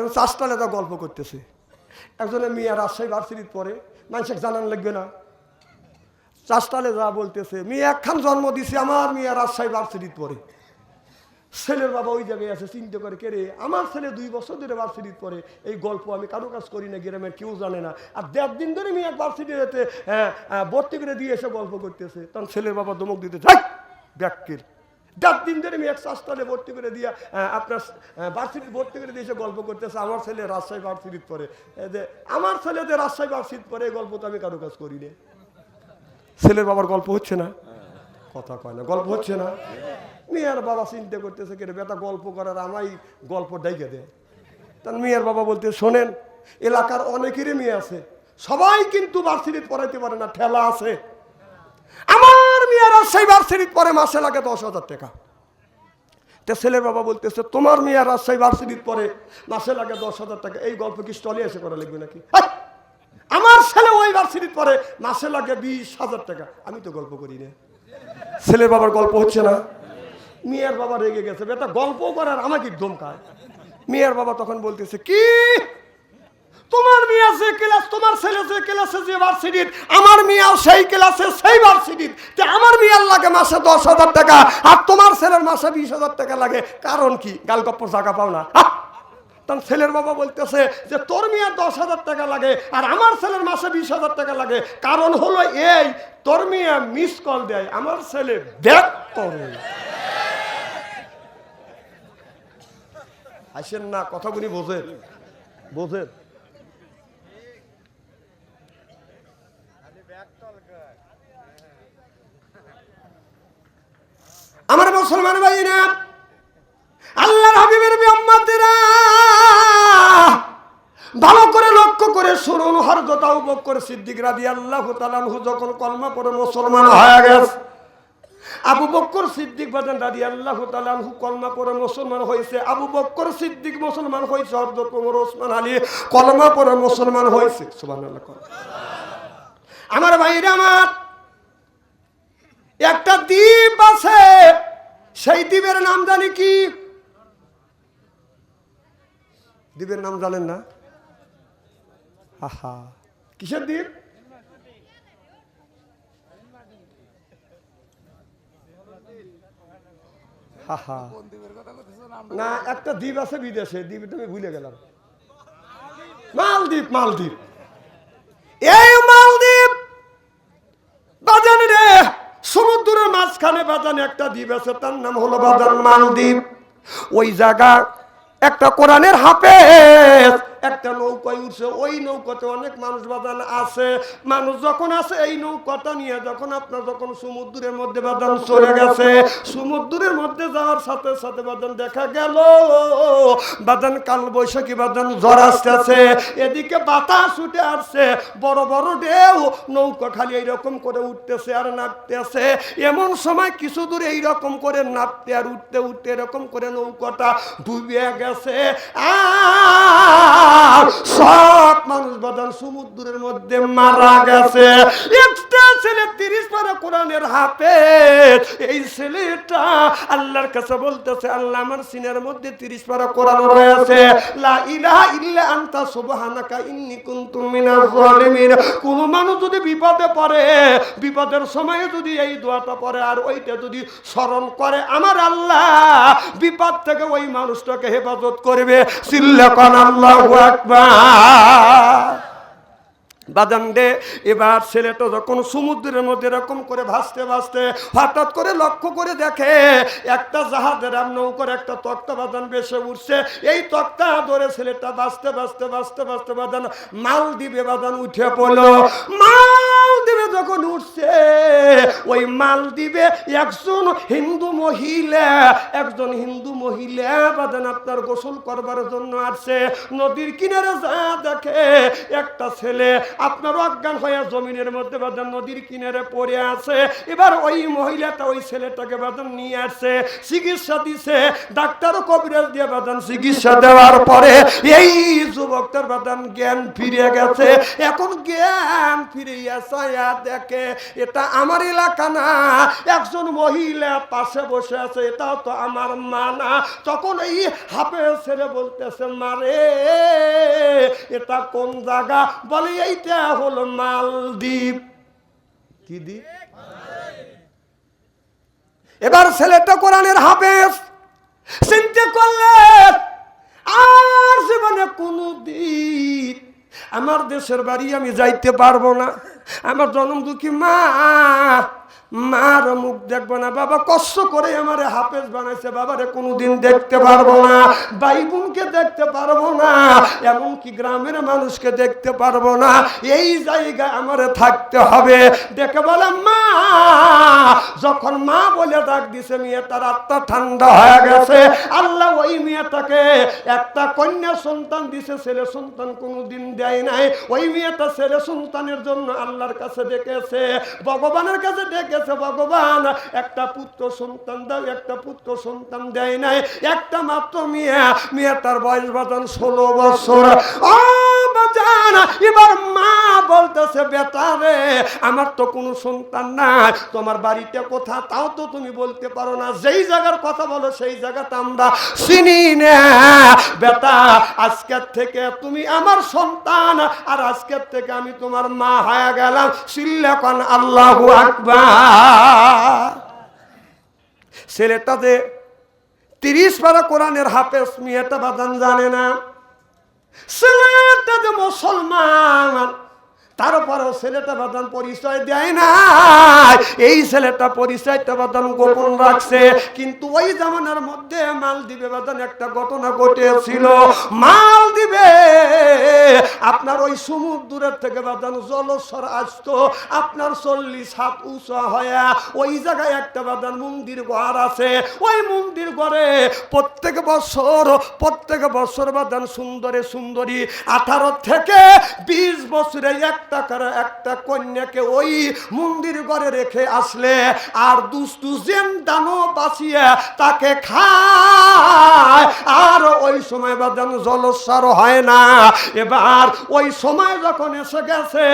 এখন চাষটালে তা গল্প করতেছে। একজনে মিয়া রাজশাহী ভার্সিটির পরে মানুষের জানান লাগবে না। চাষটালে যা বলতেছে, মেয়ে একখান জন্ম দিছে আমার মেয়ে রাজশাহী ভার্সিটির পরে। ছেলের বাবা ওই জায়গায় আছে, চিন্তা করে, কে রে, আমার ছেলে দুই বছর ধরে ভার্সিটির পরে, এই গল্প আমি কারও কাজ করি না, গ্রামের কেউ জানে না। আর দেড় দিন ধরে মেয়ে ভার্সিটিতে ভর্তি করে দিয়ে এসে গল্প করতেছে। তখন ছেলের বাবা দমক দিতে যাই ব্যাকির দেড় দিন ধরে মেয়ে চাষটালে ভর্তি করে দিয়া আপনার ভার্সিটি ভর্তি করে দিয়ে এসে গল্প করতেছে। আমার ছেলে রাজশাহী ভার্সিটির পরে। যে আমার ছেলে যে রাজশাহী ভার্সিটির পরে এই গল্প তো আমি কারও কাজ করি না ছেলের বাবার গল্প হচ্ছে না? কথা কয় না গল্প হচ্ছে না? মেয়ের বাবা চিন্তা করতেছে কে রে, বেটা গল্প করার আমাই গল্প ডাইকে দে। তার মেয়ের বাবা বলতে শোনেন এলাকার অনেকেরই মেয়ে আছে। সবাই কিন্তু ভার্সিটিতে পড়াইতে পারে না ঠেলা আছে। আমার মেয়েরা সেই ভার্সিটিতে পরে মাসে লাগে দশ হাজার টাকা। তা ছেলের বাবা বলতেছে, তোমার মেয়ে রাজশাহী ভার্সিটির পরে মাসে লাগে দশ হাজার টাকা। এই গল্প কি স্টলে এসে করা লাগবে নাকি? আমার ছেলে ওই ভার্সিটির পরে মাসে লাগে বিশ হাজার টাকা। আমি তো গল্প করি না। ছেলের বাবার গল্প হচ্ছে না। মেয়ের বাবা রেগে গেছে। বেটা, গল্প করার আমাকে ধমকায়। মেয়ের বাবা তখন বলতেছে, কি? তোমার মেয়ে যে ক্লাস তোমার ছেলে যে ক্লাসে যে ভার্সিটির আমার মেয়েও সেই ক্লাসে সেই ভার্সিটির তে আমার মেয়ের লাগে মাসে দশ হাজার টাকা, আর তোমার ছেলের মাসে বিশ হাজার টাকা লাগে। কারণ কি? গালগপ্পর জায়গা পাও না! তখন ছেলের বাবা বলতেছে যে, তোর মেয়ের দশ হাজার টাকা লাগে, আর আমার ছেলের মাসে বিশ হাজার টাকা লাগে। কারণ হলো এই, তোর মেয়ে মিস কল দেয়, আমার ছেলে ব্যাক করে। আসেন না কথাগুলি বোঝেন বোঝেন মুসলমান ভাইরা আল্লাহর হাবিবের বিম্মাতেরা ভালো করে লক্ষ্য করে শুনুন হরজত আবু বকর সিদ্দিক রাদি আল্লাহ তালানহু যখন কলমা পরে মুসলমান হয়ে গেছে, আবু বক্কর সিদ্দিক বাজান রাদি আল্লাহ তালানহু কলমা পরে মুসলমান হয়েছে, আবু বক্কর সিদ্দিক মুসলমান হয়েছে হরজত ওমর ওসমান আলী কলমা পরে মুসলমান হয়েছে, সুবহানাল্লাহ আমার ভাইরা আমার, একটা দ্বীপ আছে। সেই দ্বীপের নাম জানি কি? দ্বীপের নাম জানেন না? আহা কিসের দ্বীপ? না, একটা দ্বীপ আছে বিদেশে, দ্বীপটা আমি ভুলে গেলাম। মালদ্বীপ মালদ্বীপ। এই মালদ্বীপ বাজান রে সমুদ্রের মাঝখানে বাজান, একটা দ্বীপ আছে, তার নাম হলো বাজান মালদ্বীপ। ওই জায়গা একটা কোরআনের হাফেজ। একটা নৌকায় উঠছে, ওই নৌকাতে অনেক মানুষ বাদান আছে। মানুষ যখন আছে, এই নৌকাটা নিয়ে যখন আপনার যখন সমুদ্রের মধ্যে বাদান চলে গেছে, সমুদ্রের মধ্যে যাওয়ার সাথে সাথে বাদান দেখা গেল বাদান কাল বৈশাখী বাদান জ্বর আসতেছে। এদিকে বাতাস উঠে আসছে, বড় বড় ঢেউ, নৌকা খালি এইরকম করে উঠতেছে আর নামতেছে এমন সময় কিছু দূর এইরকম করে নামতে আর উঠতে উঠতে এরকম করে নৌকাটা ডুবে গেছে। আর সব মানুষ বাদান সমুদ্রের মধ্যে মারা গেছে। একটা ছেলে তিরিশ পারা কোরআনের হাতে এই ছেলেটা আল্লাহর কাছে বলতেছে, আল্লাহ আমার সিনের মধ্যে তিরিশ পারা কোরআন রয়েছে। লা ইলাহা ইল্লা আনতা সুবহানাকা কুনতু জালিমিন। কোন মানুষ যদি বিপদে পড়ে, বিপদের সময়ে যদি এই দোয়াটা পড়ে আর ওইটা যদি স্মরণ করে, আমার আল্লাহ বিপদ থেকে ওই মানুষটাকে হেফাজত করবে। সিল্লাকান আল্লাহু আকবার। বাদাম দে। এবার ছেলেটা যখন সমুদ্রের মধ্যে এরকম করে ভাসতে ভাসতে হঠাৎ করে লক্ষ্য করে দেখে, একটা জাহাজের নৌকার একটা তক্তা বাদান বেসে উঠছে। এই তক্তা ধরে ছেলেটা ভাসতে ভাসতে ভাসতে ভাসতে বাদান মাল দিবে বাদান উঠে পড়ল। মাল দিবে যখন উঠছে, ওই মাল দিবে একজন হিন্দু মহিলা, একজন হিন্দু মহিলা বাদান আপনার গোসল করবার জন্য আসছে। নদীর কিনারে যা দেখে, একটা ছেলে আপনার অজ্ঞান হয়ে জমিনের মধ্যে বাজান নদীর কিনারে পড়ে আছে। এবার ওই মহিলাটা, ওই ছেলেটাকে বাজান নিয়ে আসছে, চিকিৎসা দিছে। ডাক্তার কবিরাজ দিয়ে বাজান চিকিৎসা দেওয়ার পরে এই যুবকটার বাজান জ্ঞান ফিরে গেছে। এখন জ্ঞান ফিরে আসা দেখে, এটা আমার এলাকা না, একজন মহিলা পাশে বসে আছে, এটাও তো আমার মা না। তখন এই হাফে ছেড়ে বলতেছে মারে এটা কোন জায়গা? বলে, এইটা হলো মালদ্বীপ। কি দ্বীপ? এবার ছেলেটা কোরআনের হাফেজ। চিন্তা করলেন আর জীবনে কোনো দিন আমার দেশের বাড়ি আমি যাইতে পারব না। আমার জন্ম দুঃখী মা মার মুখ দেখব না। বাবা কষ্ট করে আমারে হাফেজ বানাইছে। বাবারে কোনোদিন দেখতে পারব না। ভাই বোনকে দেখতে পারব না। এমনকি গ্রামের মানুষকে দেখতে পারব না। এই জায়গায় আমারে থাকতে হবে। দেখে বলে, মা! যখন মা বলে ডাক দিছে, মেয়েটার আত্মা ঠান্ডা হয়ে গেছে। আল্লাহ ওই মেয়েটাকে একটা কন্যা সন্তান দিছে, ছেলে সন্তান কোনোদিন দেয় নাই। ওই মেয়েটা ছেলে সন্তানের জন্য আল্লাহর কাছে ডেকেছে। ভগবানের কাছে ডেকেছে। ভগবান, একটা পুত্র সন্তান দাও, একটা পুত্র সন্তান দেয় নাই, একটা মাত্র মেয়ে তার বয়স বাজান ষোলো বছর। এবার মা বলতেছে, বেটা রে, আমার তো কোনো সন্তান নাই। তোমার বাড়িতে কোথা তাও তো তুমি বলতে পারো না। যেই জায়গার কথা বলো, সেই জায়গাটা আমরা চিনি না। বেটা, আজকের থেকে তুমি আমার সন্তান, আর আজকের থেকে আমি তোমার মা হয়ে গেলাম। সিল্লাকন আল্লাহ আকবার। ছেলেটা যে তিরিশ পারা কোরআনের হাফেজ, মেয়েটা বাদান জানে না। ছেলেটা যে মুসলমান তারপরেও ছেলেটা বাদান পরিচয় দেয় না। এই ছেলেটা পরিচয়টা বাদান গোপন রাখছে। কিন্তু ওই জামানার মধ্যে মালদ্বীপে দিবে বাদান একটা ঘটনা ঘটেছিল। মাল দিবে আপনার ওই সমুদ্রের থেকে বাদান জলস্বর আসতো। আপনার চল্লিশ হাত উঁচা হয়ে ওই জায়গায় একটা বাদান মন্দির ঘর আছে। ওই মন্দির ঘরে প্রত্যেক বছর প্রত্যেক বছর বাদান সুন্দরে সুন্দরী। আঠারো থেকে বিশ বছরে একটা করে, একটা কন্যাকে ওই মন্দির ঘরে রেখে আসলে আর দুস্তু জেন দানো বাঁচিয়ে তাকে খায়। আর ওই সময় বাদান জলস্বার হয় না। এবার ওই সময় যখন এসে গেছে,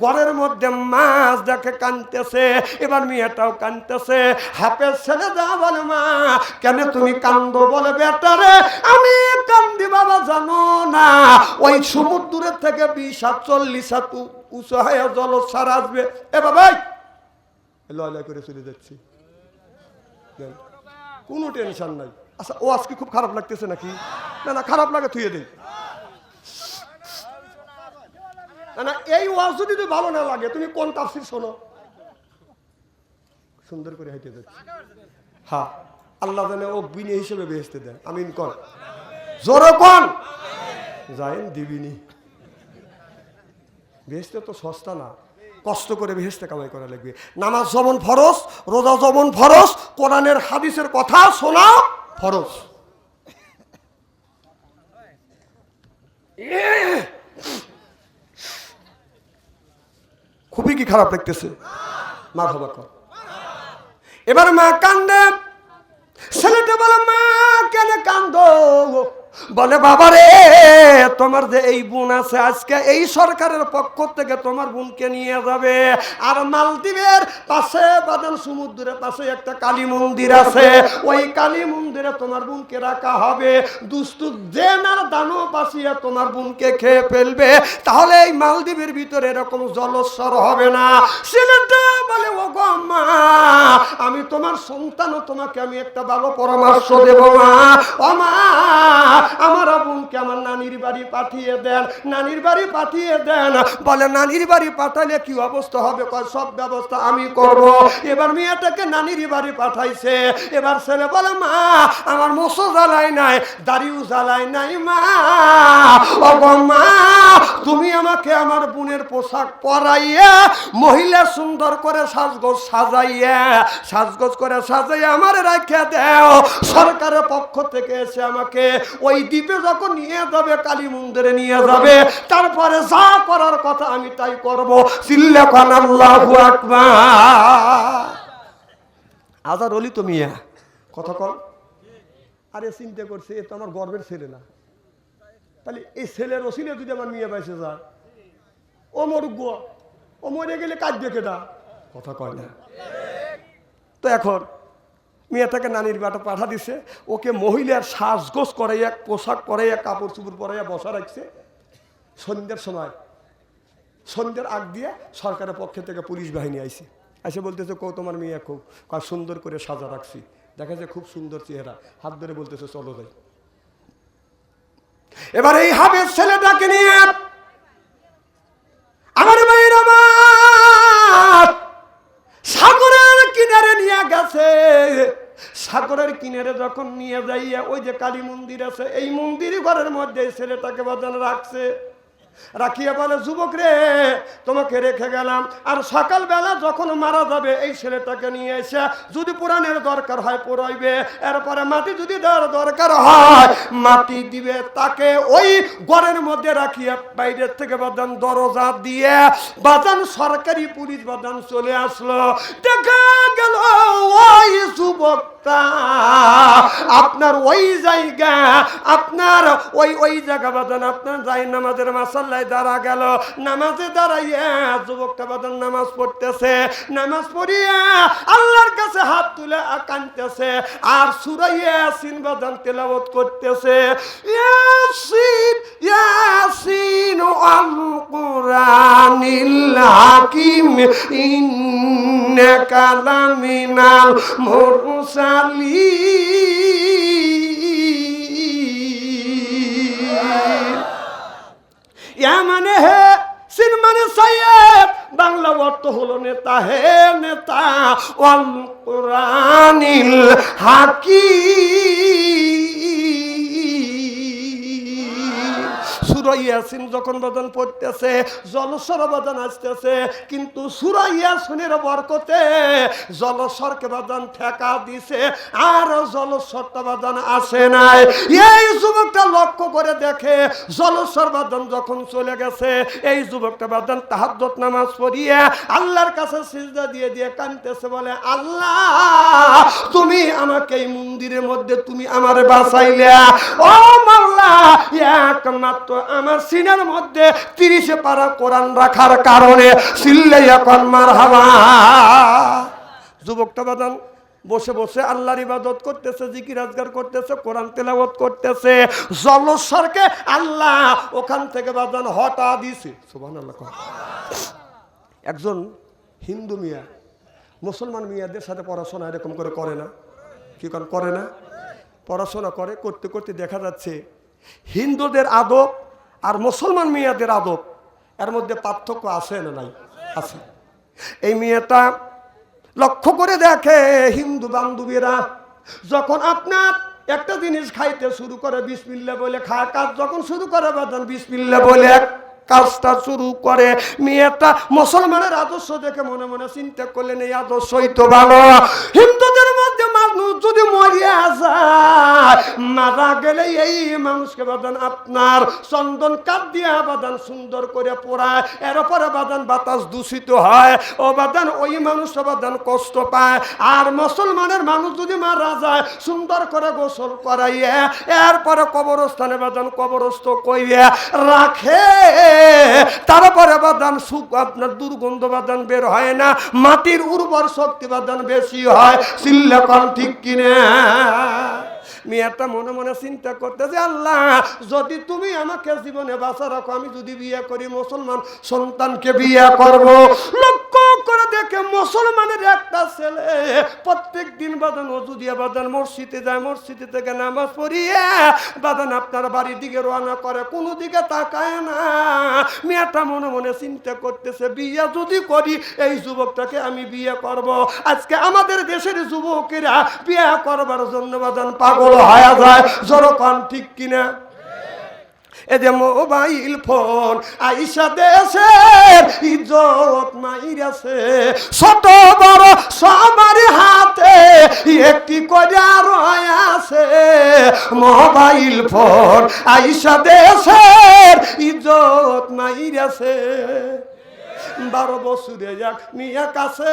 ঘরের মধ্যে মাছ দেখে কানতেছে, এবার মেয়েটাও কানতেছে হাফের ছেলে যা বলে, মা, কেন তুমি কান্দ বলে বেটারে? আমি কান্দি বাবা জানো না। ওই সমুদ্রের থেকে বিশ হাত চল্লিশ হাত উঁচু হয়ে জলসার আসবে। এ বাবাই লয় করে চলে যাচ্ছি। কোনো টেনশন নাই। আচ্ছা ও আজকে খুব খারাপ লাগতেছে নাকি? না না, খারাপ লাগে, থুয়ে দেই। না না, এই ওয়াজ যদি তো ভালো না লাগে, তুমি কোন তাফসির শোনো? সুন্দর করে হাইতে যাচ্ছি। হ্যাঁ আল্লাহ জানে ও বিনি হিসেবে বেহেস্তে দেন। আমিন কর। জোরে কন? যাইন দিবিনি। বেহেস্তে তো সস্তা না। কষ্ট করে বেহেস্তে কামাই করা লাগবে। নামাজ যেমন ফরজ, রোজা যেমন ফরজ, কোরআনের হাদিসের কথা শোনা ফরজ। খুবই কি খারাপ লাগতেছে? মা ভাবা কর। এবার মা কান্দে, ছেলেটা বলে, মা কেন কান্দ? বলে বাবা রে তোমার যে এই বোন আছে, আজকে এই সরকারের পক্ষ থেকে তোমার বোনকে নিয়ে যাবে। আর মালদ্বীপের পাশে বাদান সমুদ্রের পাশে একটা কালী মন্দির আছে। ওই কালী মন্দিরে তোমার বোনকে রাখা হবে। দুস্তু জেনার দানো বাঁচিয়ে তোমার বোনকে খেয়ে ফেলবে। তাহলে এই মালদ্বীপের ভিতরে এরকম জলস্বর হবে না। ছেলেটা বলে ও মা আমি তোমার সন্তান তোমাকে আমি একটা ভালো পরামর্শ দেব মা। ও মা আমার বোনকে আমার নানির বাড়ি পাঠিয়ে দেন, নানির বাড়ি পাঠিয়ে দেন। বলে, নানির বাড়ি পাঠালে কি অবস্থা হবে? কয়, সব ব্যবস্থা আমি করব। এবার মেয়েটাকে নানির বাড়ি পাঠাইছে। এবার ছেলে বলে, মা, আমার মশো জ্বালাই নাই, দাড়িও জ্বালাই নাই, মা। মা, তুমি আমাকে আমার বোনের পোশাক পরাইয়া, মহিলা সুন্দর করে সাজগোজ সাজাইয়া, সাজগোজ করে সাজাইয়া আমার রাখিয়া দেও। সরকারের পক্ষ থেকে এসে আমাকে ওই দ্বীপে যখন নিয়ে যাবে, কালী মন্দিরে নিয়ে যাবে, তারপরে যা করার কথা আমি তাই করব। চিল্লা খান আল্লাহু আজার অলি তো মিয়া। কথা কল আরে চিন্তা করছে, এ তো আমার গর্বের ছেলে না। তাহলে এই ছেলের ওসিলে যদি আমার মেয়ে পাইছে যা ও মরুক গো। ও মরে গেলে কাঁদবে কেটা কথা কয় না। তো এখন মেয়েটাকে নানির বাটা পাঠা দিছে। ওকে মহিলার সাজগোজ করাইয়া, পোশাক করাইয়া কাপড় চুপড় পরাইয়া বসা রাখছে। সন্ধ্যের সময়, সন্ধ্যের আগ দিয়ে সরকারের পক্ষ থেকে পুলিশ বাহিনী আইছে। এসে বলতেছে কৌ তোমার মেয়ে খুব কয়, সুন্দর করে সাজা রাখছি। দেখা যায় খুব সুন্দর চেহারা। হাত ধরে বলতেছে, চলো যাই। এবার এই হাবের ছেলেটাকে নিয়ে সাগরের কিনারে যখন নিয়ে যাইয়া ওই যে কালী মন্দির আছে, এই মন্দির ঘরের মধ্যে ছেলেটাকে বাজানো রাখছে। রাখিয়া বলে, যুবক রে, তোমাকে রেখে গেলাম। আর সকালবেলা যখন মারা যাবে, এই ছেলেটাকে নিয়ে এসে যদি পুরাণের দরকার হয় পুরাইবে। এরপরে মাটি যদি দেওয়ার দরকার হয়, মাটি দিবে তাকে ওই ঘরের মধ্যে রাখিয়া বাইরের থেকে বাদান দরজা দিয়ে বাদান সরকারি পুলিশ বাদান চলে আসলো। দেখা গেল ওই যুবকটা আপনার ওই জায়গা, আপনার ওই ওই জায়গা বাদান আপনার যাই নামাজের মাসাল্লায় দাঁড়া গেল। নামাজে দাঁড়াইয়া যুবকটা বাদান নামাজ পড়তেছে। নামাজ পড়িয়া আল্লাহর কাছে হাত তুলে কানতেছে আর সুরাইয়া সিন বাদান তেলাওয়াত করতেছে। ইয়াসিন ইয়াসিন আল কুরআনিল হাকিম, ইন্নাকা লামিনাল মুরসালিন। নেতা হে নেতা অল কোরআনিল হাকি সুরাইয়াসিন যখন বাদন পড়তেছে, জলস্বর বাদন আসতেছে, কিন্তু সুরাইয়াসিনের বরকতে জলস্বরকে বাদন ঠেকা দিছে, আর জলস্বরটা বাদন আসে নাই। এই যুবকটা লক্ষ্য করে দেখে জলস্বর বাদন যখন চলে গেছে, এই যুবকটা বাদন তাহাজ্জত নামাজ পড়িয়ে আল্লাহর কাছে সিজদা দিয়ে দিয়ে কানতেছে বলে, আল্লাহ, তুমি আমাকে এই মন্দিরের মধ্যে তুমি আমার বাঁচাইলে। ও মাল্লা একমাত্র আমার সিনার মধ্যে তিরিশে পারা কোরআন রাখার কারণে যুবকটা বাদান, বসে বসে আল্লাহর ইবাদত করতেছে, জিকির আজগার করতেছে, কোরআন করতেছে। জলস্বরকে আল্লাহ ওখান থেকে বাদান হটা দিছে। একজন হিন্দু মিয়া, মুসলমান মিয়াদের সাথে পড়াশোনা এরকম করে করে না। কি করে না? পড়াশোনা করে, করতে করতে দেখা যাচ্ছে হিন্দুদের আদব আর মুসলমান মেয়েদের আদব, এর মধ্যে পার্থক্য আছে না নাই? আছে। এই মেয়েটা লক্ষ্য করে দেখে হিন্দু বান্ধবীরা, যখন আপনার একটা জিনিস খাইতে শুরু করে বিষ মিললে বলে, খায় কাজ যখন শুরু করে বিষ বিসমিল্লা বলে। কাজটা শুরু করে। মেয়েটা মুসলমানের আদর্শ দেখে মনে মনে চিন্তা করলেন, এই আদর্শই তো ভালো। হিন্দুদের মধ্যে মানুষ যদি মরিয়া যায়, মারা গেলে এই মানুষকে বাদান আপনার। চন্দন কাঠ দিয়া বাদান সুন্দর করে পোড়ায়, এর পরে বাদান বাতাস দূষিত হয়। ও বাদান ওই মানুষ বাদান কষ্ট পায়। আর মুসলমানের মানুষ যদি মারা যায়, সুন্দর করে গোসল করাইয়া, এরপরে কবরস্থানে বাদান কবরস্থ কইয়া রাখে। তারপরে বাদান সুখ আপনার দুর্গন্ধ বাদান বের হয় না, মাটির উর্বর শক্তি বাদান বেশি হয় সিল্লাকন ঠিক কিনে? মেয়েটা মনে মনে চিন্তা করতে যে আল্লাহ, যদি তুমি আমাকে জীবনে বাঁচা রাখো, আমি যদি বিয়ে করি, মুসলমান সন্তানকে বিয়ে করব লক্ষ্য করে দেখে মুসলমানের একটা ছেলে প্রত্যেক দিন বাদান অজু দিয়ে বাদান মসজিদে যায়, মসজিদে থেকে নামাজ পড়িয়ে বাদান আপনার বাড়ির দিকে রওনা করে, কোনো দিকে তাকায় না। মেয়েটা মনে মনে চিন্তা করতেছে, বিয়ে যদি করি, এই যুবকটাকে আমি বিয়ে করব। আজকে আমাদের দেশের যুবকেরা বিয়ে করবার জন্য বাদান পাগল হয়ে যায় জড়কান ঠিক কিনা? এ যে মোবাইল ফোন আইসা দেশের ইজ্জত মাইরাছে ছোট বড় সবার হাতে একটি করিয়া রয়াছে মোবাইল ফোন আইসা দেশের ইজ্জত মাইরাছে বারো বছরে যাক মিয়া কাছে।